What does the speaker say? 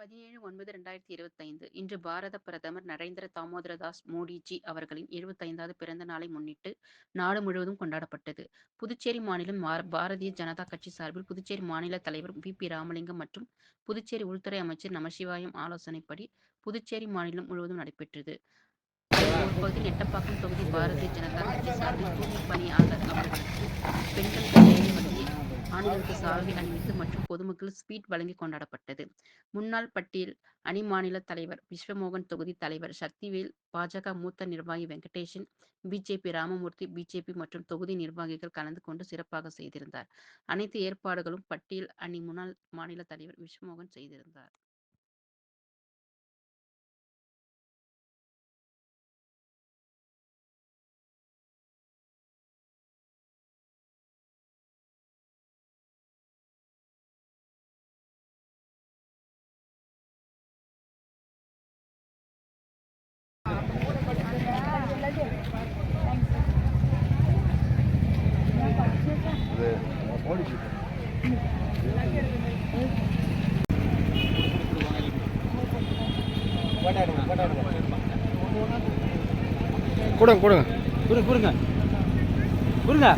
பதினேழு ஒன்பது ரெண்டாயிரத்தி இருபத்தைந்து இன்று பாரத பிரதமர் நரேந்திர தாமோதர தாஸ் மோடிஜி அவர்களின் இருபத்தைந்தாவது பிறந்த நாளை முன்னிட்டு நாடு முழுவதும் கொண்டாடப்பட்டது. புதுச்சேரி மாநிலம் பாரதிய ஜனதா கட்சி சார்பில் புதுச்சேரி மாநில தலைவர் வி. பி. ராமலிங்கம் மற்றும் புதுச்சேரி உள்துறை அமைச்சர் நமசிவாயம் ஆலோசனைப்படி புதுச்சேரி மாநிலம் முழுவதும் நடைபெற்றது. அதன் ஒரு பகுதி நெட்டப்பாக்கம் தொகுதி பாரதிய ஜனதா கட்சி சார்பில் தூய்மைப் பணியாளர் அவர்களுக்கு பெண்கள் ஆண்களுக்கு சால்வை அணிவித்து மற்றும் பொதுமக்கள் ஸ்வீட் வழங்கி கொண்டாடப்பட்டது. முன்னாள் பட்டியல் அணி மாநில தலைவர் விஸ்வமோகன் தொகுதி தலைவர் சக்திவேல் பாஜக மூத்த நிர்வாகி வெங்கடேஷன் பிஜேபி ராமமூர்த்தி பிஜேபி மற்றும் தொகுதி நிர்வாகிகள் கலந்து கொண்டு சிறப்பாக செய்திருந்தார். அனைத்து ஏற்பாடுகளும் பட்டியல் அணி முன்னாள் மாநில தலைவர் விஸ்வமோகன் செய்திருந்தார். கொடுங்க கொடுங்க. கொடுங்க கொடுங்க. கொடுங்க.